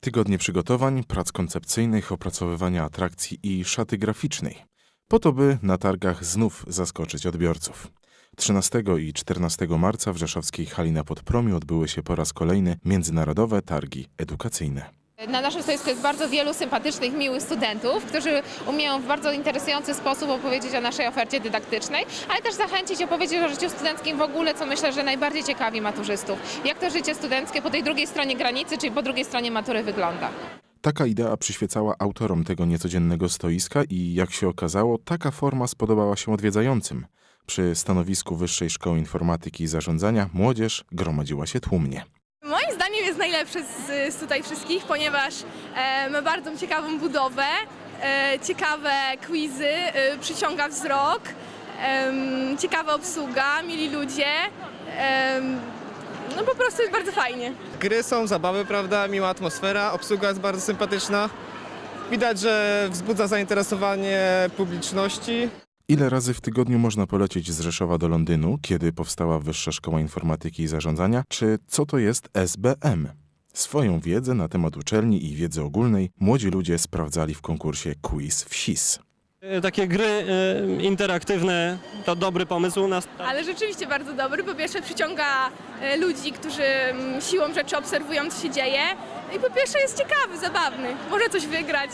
Tygodnie przygotowań, prac koncepcyjnych, opracowywania atrakcji i szaty graficznej. Po to, by na targach znów zaskoczyć odbiorców. 13 i 14 marca w rzeszowskiej hali na Podpromiu odbyły się po raz kolejny międzynarodowe targi edukacyjne. Na naszym stoisku jest bardzo wielu sympatycznych, miłych studentów, którzy umieją w bardzo interesujący sposób opowiedzieć o naszej ofercie dydaktycznej, ale też zachęcić opowiedzieć o życiu studenckim w ogóle, co myślę, że najbardziej ciekawi maturzystów. Jak to życie studenckie po tej drugiej stronie granicy, czyli po drugiej stronie matury wygląda. Taka idea przyświecała autorom tego niecodziennego stoiska i jak się okazało, taka forma spodobała się odwiedzającym. Przy stanowisku Wyższej Szkoły Informatyki i Zarządzania młodzież gromadziła się tłumnie. Zdaniem jest najlepszy z, z tutaj wszystkich, ponieważ e, ma bardzo ciekawą budowę, e, ciekawe quizy, e, przyciąga wzrok, em, ciekawa obsługa, mili ludzie. em, no po prostu jest bardzo fajnie. Gry są, zabawy, prawda, miła atmosfera, obsługa jest bardzo sympatyczna. Widać, że wzbudza zainteresowanie publiczności. Ile razy w tygodniu można polecieć z Rzeszowa do Londynu, kiedy powstała Wyższa Szkoła Informatyki i Zarządzania, czy co to jest SBM? Swoją wiedzę na temat uczelni i wiedzy ogólnej młodzi ludzie sprawdzali w konkursie Quiz w SIS. E, Takie gry e, interaktywne to dobry pomysł na start. Ale rzeczywiście bardzo dobry. Po pierwsze przyciąga e, ludzi, którzy mm, siłą rzeczy obserwują, co się dzieje. I po pierwsze jest ciekawy, zabawny, może coś wygrać.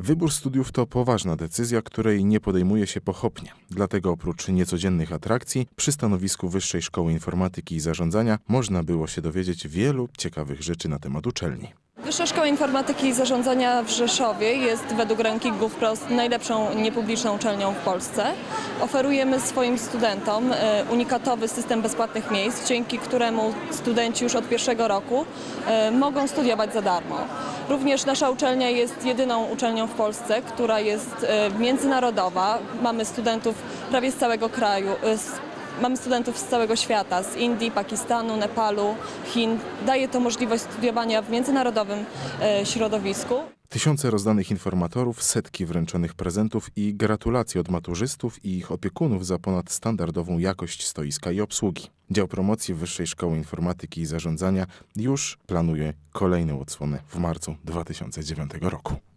Wybór studiów to poważna decyzja, której nie podejmuje się pochopnie. Dlatego oprócz niecodziennych atrakcji, przy stanowisku Wyższej Szkoły Informatyki i Zarządzania można było się dowiedzieć wielu ciekawych rzeczy na temat uczelni. Wyższa Szkoła Informatyki i Zarządzania w Rzeszowie jest według rankingów PROST najlepszą niepubliczną uczelnią w Polsce. Oferujemy swoim studentom e, unikatowy system bezpłatnych miejsc, dzięki któremu studenci już od pierwszego roku e, mogą studiować za darmo. Również nasza uczelnia jest jedyną uczelnią w Polsce, która jest e, międzynarodowa. Mamy studentów prawie z całego kraju, e, Mamy studentów z całego świata, z Indii, Pakistanu, Nepalu, Chin. Daje to możliwość studiowania w międzynarodowym e, środowisku. Tysiące rozdanych informatorów, setki wręczonych prezentów i gratulacje od maturzystów i ich opiekunów za ponadstandardową jakość stoiska i obsługi. Dział promocji Wyższej Szkoły Informatyki i Zarządzania już planuje kolejną odsłonę w marcu 2009 roku.